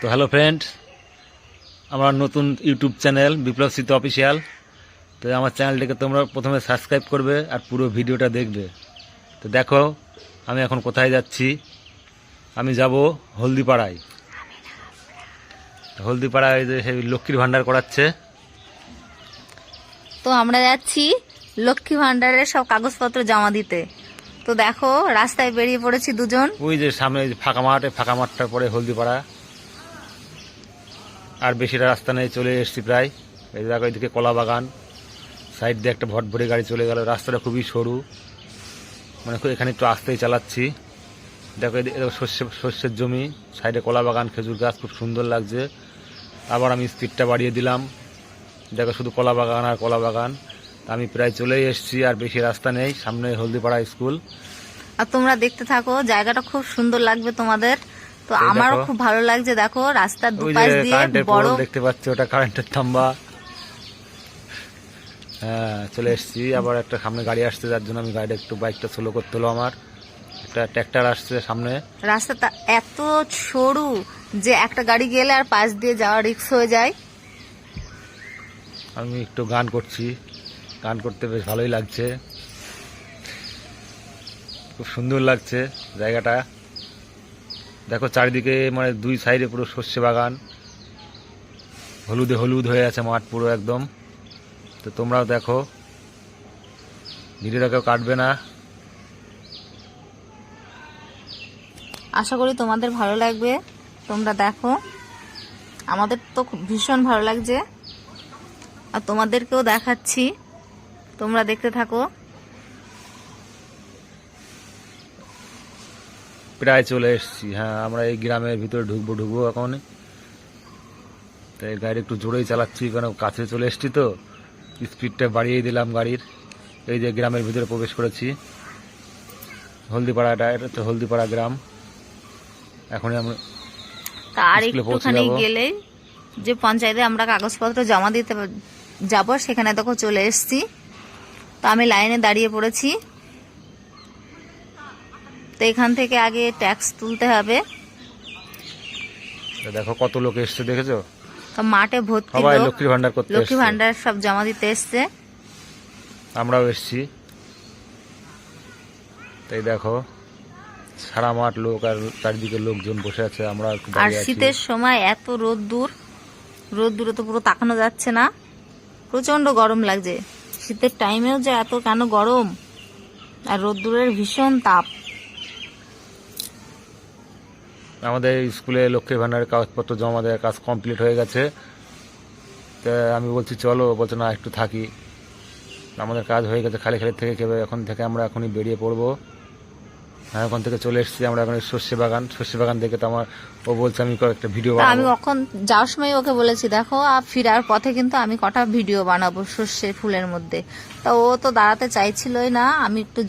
তো hello friend আমার নতুন YouTube channel Biplab Sit official তো আমার চ্যানেলটিকে তোমরা প্রথমে সাবস্ক্রাইব করবে আর পুরো ভিডিওটা দেখবে। তো দেখো আমি এখন কোথায় যাচ্ছি? আমি যাব হলদিপাড়ায়। হলদিপাড়ায় যে সেই লক্ষ্মীর ভাণ্ডার করাচ্ছে। তো আমরা যাচ্ছি লক্ষ্মী ভান্ডারের সব কাগজপত্র জমা দিতে। তো দেখো রাস্তায় বেরিয়ে পড়েছি দুজন। ওই যে সামনে ফাঁকা মাঠ ফাঁকা মাঠটার পরে হলদিপাড়া। আর বেশিটা রাস্তা নেই চলে এসেছি প্রায়। এই দেখো, এদিকে কলা বাগান। সাইড দিয়ে একটা ভট ভরে গাড়ি চলে গেল। রাস্তাটা খুবই সরু। মানে এখানে একটু আস্তেই চালাচ্ছি। দেখো, এদিকে শস্য শস্যের জমি। সাইডে কলা বাগান, খেজুর গাছ, খুব সুন্দর লাগছে। আবার আমি স্পিডটা বাড়িয়ে দিলাম। দেখো, শুধু কলা বাগান আর কলা বাগান। আমি প্রায় চলেই এসেছি, আর বেশি রাস্তা নেই। সামনে হলদিপাড়া স্কুল। আর তোমরা দেখতে থাকো, জায়গাটা খুব সুন্দর লাগবে তোমাদের। তো এই আমারও খুব ভালো লাগছে দেখো রাস্তার দুপাশ দিয়ে বড় দেখতে পাচ্ছি ওটা কারেন্টের থাম্বা। হ্যাঁ চলে এসেছি আবার একটা সামনে গাড়ি আসছে যার জন্য আমি গাড়িটা একটু বাইকটা স্লো করতে হলো আমার। একটা ট্র্যাক্টর আসছে সামনে। রাস্তাটা এত সরু যে একটা গাড়ি গেলে আর পাশ দিয়ে যাওয়া রিক্স হয়ে যায়। আমি একটু গান করছি। গান করতে বেশ ভালোই লাগছে। খুব সুন্দর লাগছে জায়গাটা। দেখো চারিদিকে মানে দুই সাইডে পুরো শস্য বাগান। হলুদে হলুদ হয়ে আছে মাঠ পুরো একদম। তো তোমরাও দেখো। ভিডিওটা কেউ কাটবে না। আশা করি তোমাদের ভালো লাগবে। তোমরা দেখো। আমাদের তো ভীষণ ভালো লাগছে। আর তোমাদেরকেও দেখাচ্ছি। তোমরা দেখতে থাকো। প্রায় চলে এসেছি। হ্যাঁ আমরা এই গ্রামের ভিতরে ঢুকবো ঢুকবো এখন। তাই গাড়ি একটু জোরেই চালাচ্ছি কারণ কাছে চলে এসেছি তো। স্পিডটা বাড়িয়ে দিলাম গাড়ির। এই যে গ্রামের ভিতরে প্রবেশ করেছি। হলদিপাড়াটা এটা হচ্ছে হলদিপাড়া গ্রাম। এখনই আমরা তার একটুখানি। গেলেই যে পঞ্চায়েতে আমরা কাগজপত্র জমা দিতে যাব সেখানে দেখো চলে এসেছি। তো আমি লাইনে দাঁড়িয়ে পড়েছি। তো এখান থেকে আগে ট্যাক্স তুলতে হবে। দেখো কত লোক এসছে দেখেছ? তো মাঠে ভর্তি সবাই লোক। লক্ষ্মীর ভান্ডার করতে লক্ষ্মী ভান্ডার সব জমা দিতে এসছে। আমরাও এসছি। তাই দেখো সারা মাঠ লোক আর চারিদিকে লোকজন বসে আছে আমরা আর শীতের সময় এত রোদ্দুর রোদ্দুরে তো পুরো তাকানো যাচ্ছে না। প্রচণ্ড গরম লাগছে। শীতের টাইমেও যে এত কেন গরম? আর রোদ্দুরের ভীষণ তাপ। আমাদের স্কুলে লক্ষ্মীর ভান্ডারের কাগজপত্র জমা দেওয়ার কাজ কমপ্লিট হয়ে গেছে। তা আমি বলছি চলো বলছে না একটু থাকি। আমাদের কাজ হয়ে গেছে খালি খালি থেকে কেবে এখন থেকে আমরা এখনই বেরিয়ে পড়ব। হ্যাঁ এখন থেকে চলে এসেছি আমরা এখন শস্য বাগান। শস্য বাগান দেখে তো আমার ও বলছে আমি একটা ভিডিও তা আমি বানাবো। কখন যাওয়ার সময় ওকে বলেছি দেখো আর ফিরার পথে কিন্তু আমি কটা ভিডিও বানাবো সর্ষে ফুলের মধ্যে। তা ও তো দাঁড়াতে চাইছিলই না আমি একটু